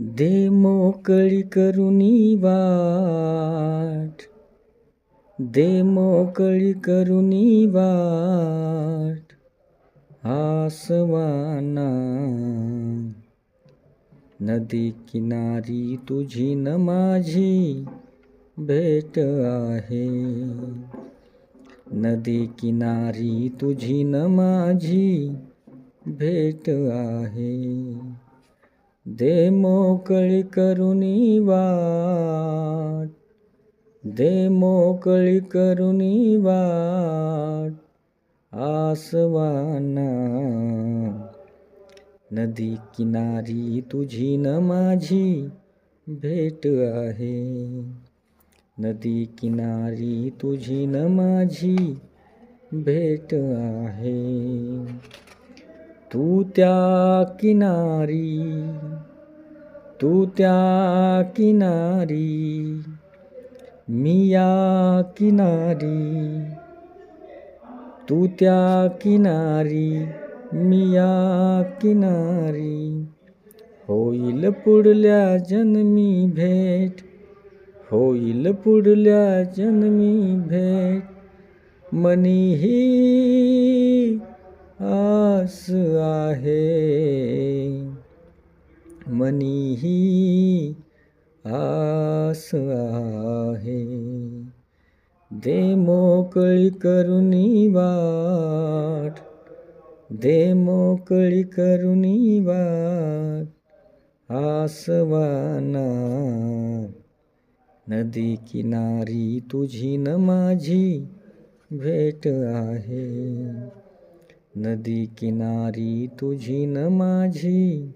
दे मोकळी करुनी वाट. दे मोकळी करुनी वाट. आसवाना. नदी किनारी तुझी न माझी भेट आहे. नदी किनारी तुझी न माझी भेट आहे. दे मोकळी करुणी वाट. दे मोकळी करुणी वाट. आसवाना. नदी किनारी तुझी न माझी भेट आहे. नदी किनारी तुझी न माझी भेट आहे. तू त्या किनारी तू त्या किनारी मी या किनारी तू त्या किनारी मी या किनारी. होईल पुढल्या जन्मी भेट होईल पुढल्या जन्मी भेट मनी ही आस आहे. मनी ही आस आहे. दे मोकळी करुणी वाट. दे मोकळी करुणी वाट. आसवाना. नदी किनारी तुझी न माझी भेट आहे. नदी किनारी तुझी न माझी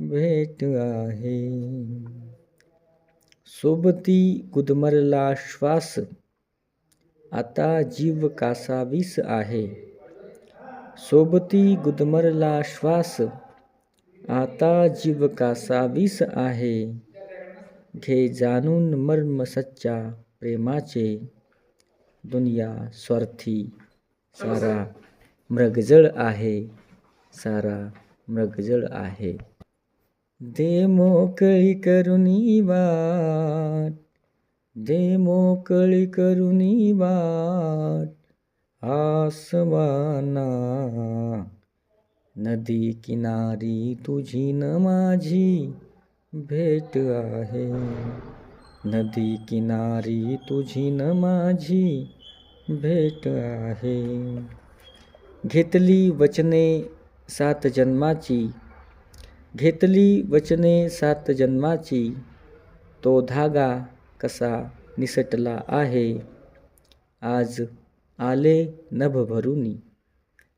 भेट आहे. सोबती गुदमरला श्वास. आता जीव कासावीस आहे. सोबती गुदमरला श्वास. आता जीव कासावीस आहे. घे जाणून मर्म सच्चा प्रेमाचे. दुनिया स्वार्थी सारा. मृगजळ आहे, सारा मृगजळ आहे। दे मोकळी करुणी वाट, दे मोकळी करुणी वाट, आसवाना। नदी किनारी तुझी न माझी भेट आहे। नदी किनारी तुझी न माझी भेट आहे। घेतली वचने सात जन्माची घेतली वचने सात जन्माची तो धागा कसा निसटला आहे. आज आले नभ भरुनी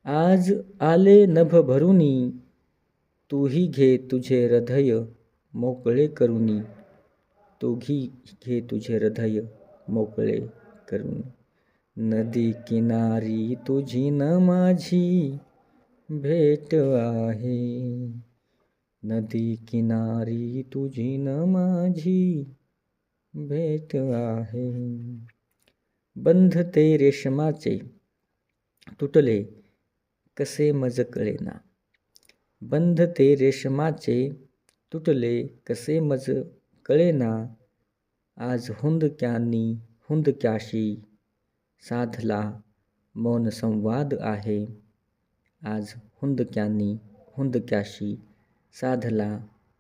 आज आले नभ भरुनी तूही घे तुझे हृदय मोकळे करुनी तूही घे तुझे हृदय मोकळे करुनी. नदी किनारी तुझी न माझी भेट आहे. नदी किनारी तुझी न माझी भेट आहे. बंध ते रेशमाचे तुटले कसे मज कळेना बंध ते रेशमाचे तुटले कसे मज कळेना आज हुंदक्यांनी हुंदक्याशी साधला मौन संवाद आहे. आज हुंदक्यांनी हुंदक्याशी साधला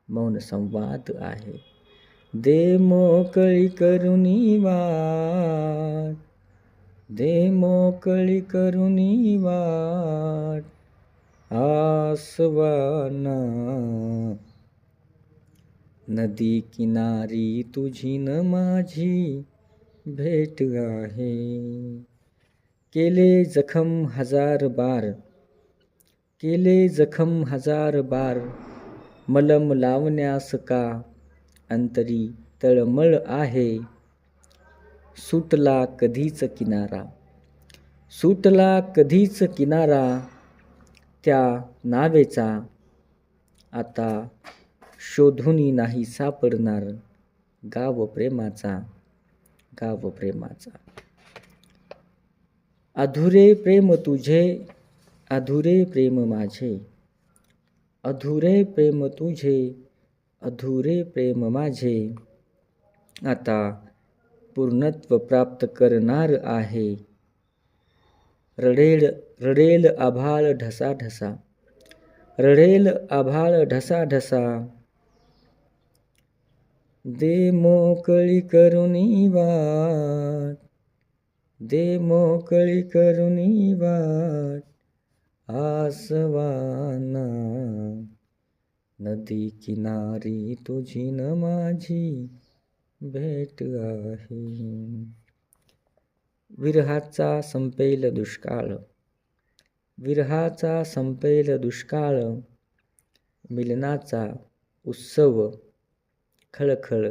मौन संवाद आहे. दे मोकळी करुणी वाट दे मोकळी करुणी वाट आसवाना. नदी किनारी तुझी न माझी भेट आहे. केले जखम हजार बार केले जखम हजार बार मलम लावण्यास का अंतरी तळमळ आहे? सुटला कधीच किनारा सुटला कधीच किनारा त्या नावेचा आता शोधूनी नाही सापडणार गाव प्रेमाचा. गाव प्रेमाचा. अधुरे प्रेम तुझे अधुरे प्रेम माझे. अधुरे प्रेम तुझे अधुरे प्रेम माझे. आता पूर्णत्व प्राप्त करणार आहे. रडेल रडेल आभाळ ढसा ढसा रडेल आभाळ ढसा ढसा दे मोकळी करुणी वाट. दे मोकळी करुणी वाट. आसवाना. नदी किनारी तुझी न माझी भेट आहे. विरहाचा संपेल दुष्काळ. विरहाचा संपेल दुष्काळ. मिलनाचा उत्सव. खळखळ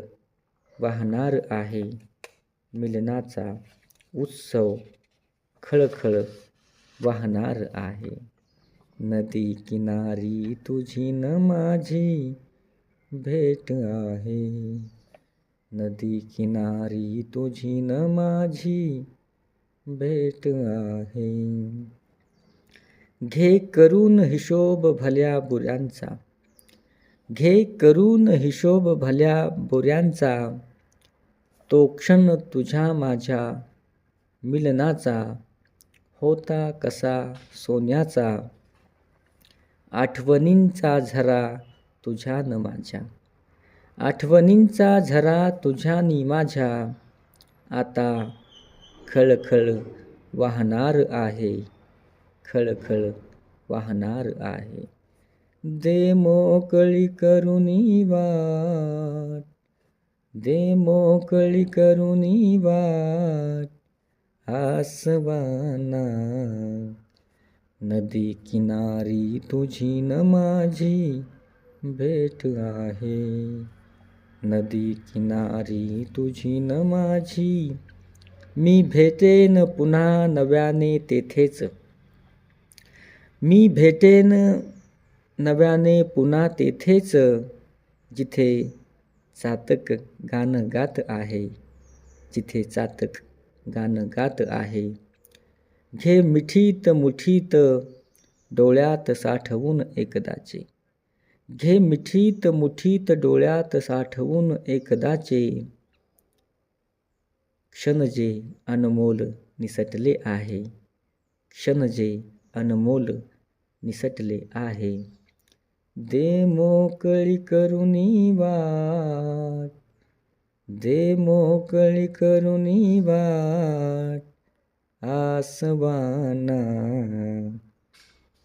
वाहणार आहे. मिलनाचा उत्सव खळखळ वाहणार आहे. नदी किनारी तुझी न माझी भेट आहे. नदी किनारी तुझी न माझी भेट आहे. घे करून हिशोब भल्या बुऱ्यांचा. घे करून हिशोब भल्या बोऱ्यांचा तो क्षण तुझ्या माझ्या मिलनाचा होता कसा सोन्याचा. आठवणींचा झरा तुझ्या न माझ्या आठवणींचा झरा तुझ्या नि माझ्या. आता खळखळ वाहणार आहे खळखळ वाहणार आहे. दे मोकळी करुणी वाट. दे मोकळी करुणी वाट. आसवाना. नदी किनारी तुझी न माझी भेट आहे. नदी किनारी तुझी न माझी मी भेटेन पुन्हा नव्याने तेथेच. मी भेटेन नव्याने पुन्हा तेथेच जिथे चातक गाणं गात आहे जिथे चातक गाणं गात आहे. घे मिठीत मुठीत डोळ्यात साठवून एकदाचे. घे मिठीत मुठीत डोळ्यात साठवून एकदाचे. क्षण जे अनमोल निसटले आहे क्षण जे अनमोल निसटले आहे. दे मोकळी करुणी वाट. दे मोकळी करुणी वाट. आसवाना.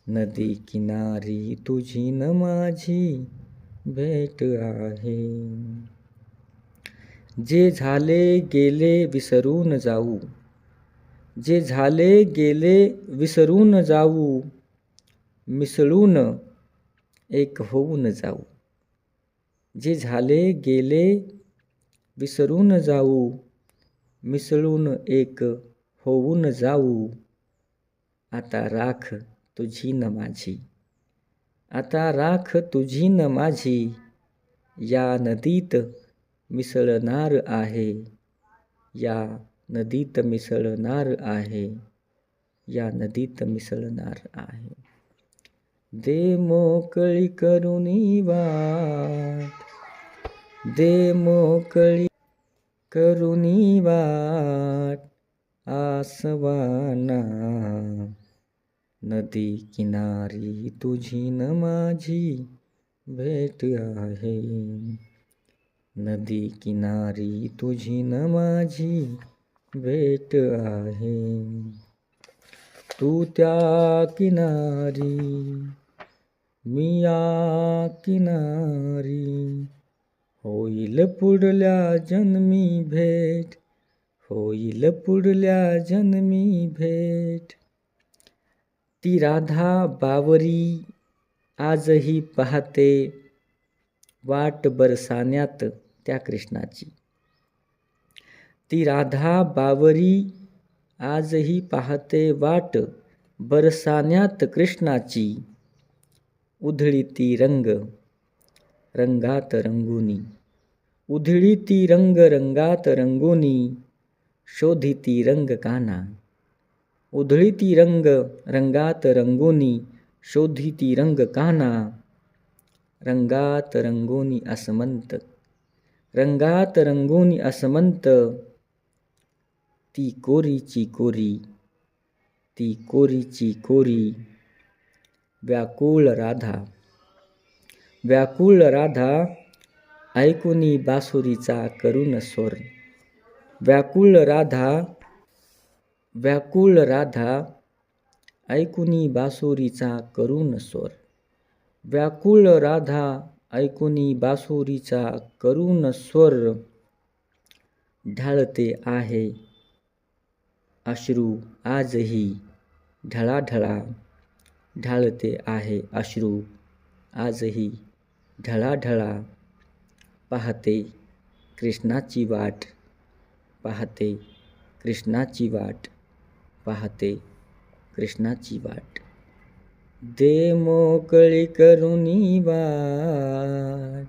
नदी किनारी तुझी न माझी भेट आहे. जे झाले गेले विसरून जाऊ. जे झाले गेले विसरून जाऊ. मिसळून एक होऊन जाऊ. जे झाले गेले विसरून जाऊ. मिसळून एक होऊन जाऊ. आता राख तुझी न माझी. आता राख तुझी न माझी. या नदीत मिसळणार आहे. या नदीत मिसळणार आहे. या नदीत मिसळणार आहे. दे मोकळी करुणी वाट. दे मोकळी करुणी वाट आसवाना. नदी किनारी तुझी न माझी भेट आहे. नदी किनारी तुझी न माझी भेट आहे. तू त्या किनारी मी या किनारी होईल पुढल्या जन्मी भेट होईल पुढल्या जन्मी भेट. ती राधा बावरी आजही पाहते वाट बरसाण्यात त्या कृष्णाची. ती राधा बावरी आजही पाहते वाट बरसाण्यात कृष्णाची. उधळी ती रंग रंगात रंगुनी. उधळी ती रंग रंगात रंगुनी शोधिती रंग काना. उधळीती रंग रंगात रंगोनी शोधिती रंग काना. रंगात रंगोनी असमंत रंगात रंगोनी असमंत. ती कोरीची कोरी ती कोरीची कोरी. व्याकुळ राधा. व्याकुळ राधा ऐकुनी बासुरीचा करुण स्वर. व्याकुळ राधा व्याकुळ राधा ऐकुनी बासुरीचा करुण स्वर. व्याकुळ राधा ऐकुनी बासुरीचा करुण स्वर. ढाळते आहे अश्रू आजही ढळाढळा. ढाळते आहे अश्रू. आजही ढळाढळा पाहते कृष्णाची वाट पाहते कृष्णाची वाट पाहते कृष्णाची वाट. दे मोकळी करुणी वाट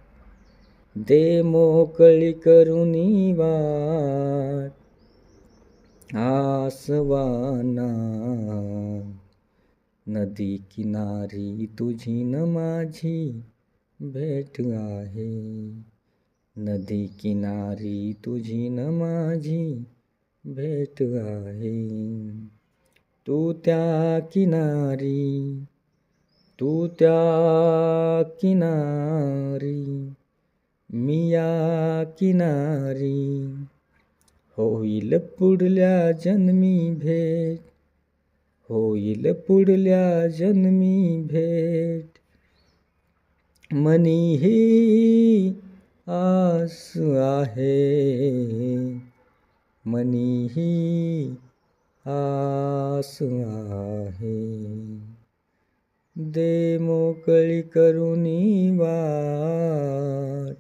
दे मोकळी करुणी वाट आसवाना नदी किनारी तुझी न माझी भेट आहे. नदी किनारी तुझी न माझी भेट आहे. तू त्या किनारी तू त्या किनारी मी या किनारी. होईल पुढल्या जन्मी भेट होईल पुढल्या जन्मी भेट. मनीही आस आहे. मनीही आस आहे. दे मोकळी करुणी वाट.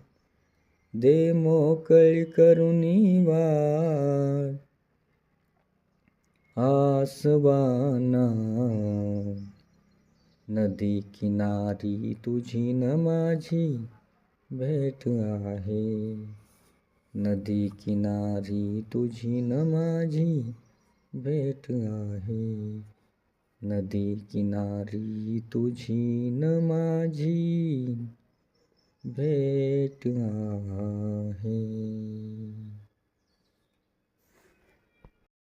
दे मोकळी करुणी वाट. आसवाना। नदी किनारी तुझी न माझी भेट आहे। नदी किनारी तुझी न माझी भेट आहे। नदी किनारी तुझी न माझी भेट आहे।